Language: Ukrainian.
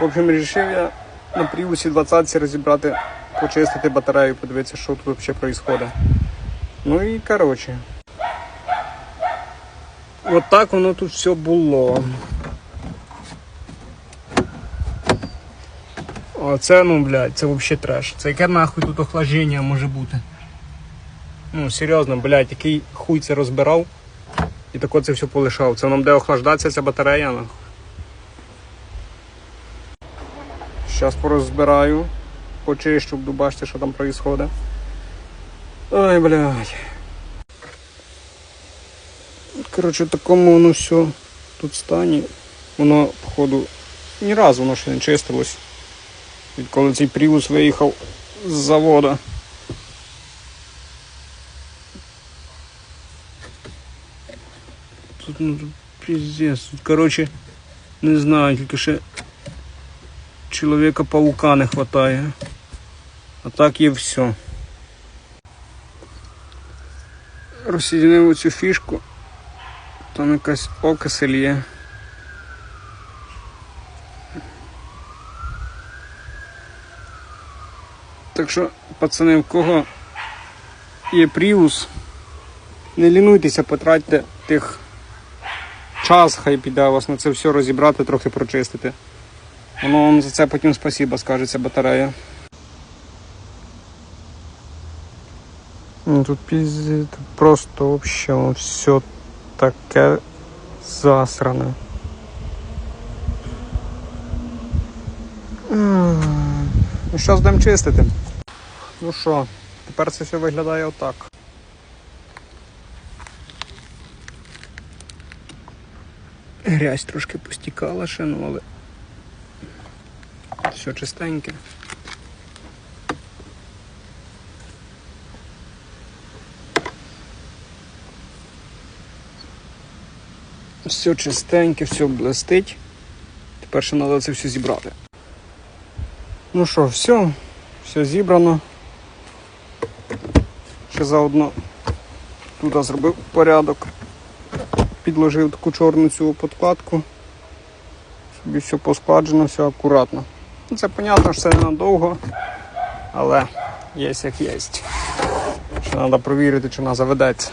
В общем, вирішив я на Prius 20 розібрати, почистити батарею, подивитися, що тут взагалі відбувається. Ну і коротше. От так воно тут все було. Оце, ну, блядь, це взагалі треш. Це яке нахуй тут охлаждення може бути? Ну, серйозно, блядь, який хуй це розбирав і тако це все полишав. Це нам де охлаждатися ця батарея, нахуй. Зараз порозбираю, почищу, буду бачити, що там відбувається. Ой, блядь. Коротше, такому воно все тут стані. Воно, походу, ні разу воно ще не чистилось. Відколи цей Prius виїхав з завода. Тут ну тут пиздец. Тут, коротше, не знаю, тільки ще чоловіка паука не хватає. А так є все. Розсоединив цю фішку. Там якась окисель є. Так що, пацани, в кого є Prius, не лінуйтеся, потратьте тих час, хай піде у вас на це все розібрати, трохи прочистити. Воно вам за це потім спасіба скажеться батарея. Ну, Тут пізді, тут просто вообще все таке засране. Ну що будемо чистити? Ну що, тепер це все виглядає отак. Грязь трошки постікала ще, ну але все чистеньке. Все чистеньке, все блестить. Тепер ще треба це все зібрати. Ну що, все, все зібрано. Ще заодно тут зробив порядок. Підложив таку чорну цю подкладку. Собі все поскладжено, все акуратно. Ну, Це понятно, що це ненадовго, але є як є. Ще треба провірити, чи вона заведеться.